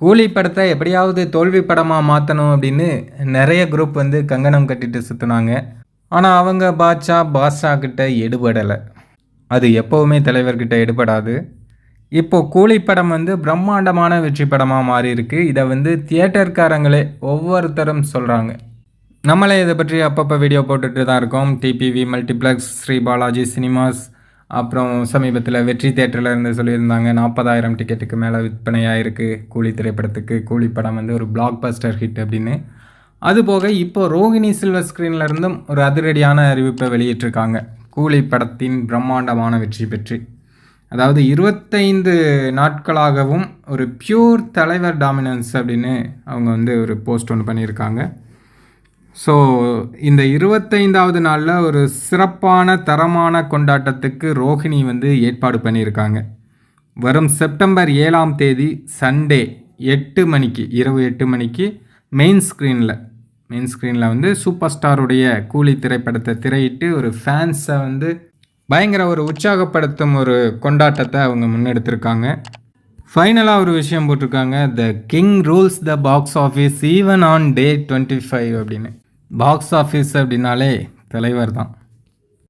கூலி படத்தை எப்படியாவது தோல்வி படமாக மாற்றணும் அப்படின்னு நிறைய குரூப் வந்து கங்கணம் கட்டிட்டு சுற்றுனாங்க ஆனால் அவங்க பாட்ஷா பாஷா கிட்ட எடுபடலை. அது எப்போவுமே தலைவர்கிட்ட எடுபடாது. இப்போ கூலி படம் வந்து பிரம்மாண்டமான வெற்றி படமாக மாறி இருக்கு இதை வந்து தியேட்டர்காரங்களே ஒவ்வொருத்தரும் சொல்கிறாங்க நம்மளே இதை பற்றி அப்பப்போ வீடியோ போட்டுட்டு தான் இருக்கோம். DPV multiplex Sri Balaji cinemas அப்புறம் சமீபத்தில் வெற்றி தேட்டரில் இருந்து சொல்லியிருந்தாங்க நாற்பதாயிரம் டிக்கெட்டுக்கு மேலே விற்பனையாயிருக்கு கூலி திரைப்படத்துக்கு கூலி படம் வந்து ஒரு பிளாக் பஸ்டர் ஹிட் அப்படின்னு அதுபோக இப்போ ரோகிணி சில்வர் ஸ்க்ரீன்லேருந்தும் ஒரு அதிரடியான அறிவிப்பை வெளியிட்டிருக்காங்க. கூலி படத்தின் பிரம்மாண்டமான வெற்றி பெற்று. அதாவது இருபத்தைந்து நாட்களாகவும் ஒரு பியூர் தலைவர் டாமினன்ஸ் அப்படின்னு அவங்க வந்து ஒரு போஸ்ட் ஒன்று பண்ணியிருக்காங்க. ஸோ இந்த இருபத்தைந்தாவது நாளில் ஒரு சிறப்பான தரமான கொண்டாட்டத்துக்கு ரோஹிணி வந்து ஏற்பாடு பண்ணியிருக்காங்க. வரும் செப்டம்பர் ஏழாம் தேதி சண்டே எட்டு மணிக்கு இரவு எட்டு மணிக்கு மெயின் ஸ்க்ரீனில் மெயின் ஸ்க்ரீனில் வந்து சூப்பர் ஸ்டாருடைய கூலி திரைப்படத்தை திரையிட்டு ஒரு ஃபேன்ஸை வந்து பயங்கர ஒரு உற்சாகப்படுத்தும் ஒரு கொண்டாட்டத்தை அவங்க முன்னெடுத்திருக்காங்க. ஃபைனலாக ஒரு விஷயம் போட்டிருக்காங்க. The king rules the box office even on day twenty five அப்படின்னு. பாக்ஸ் ஆஃபீஸ் அப்படின்னாலே தலைவர் தான்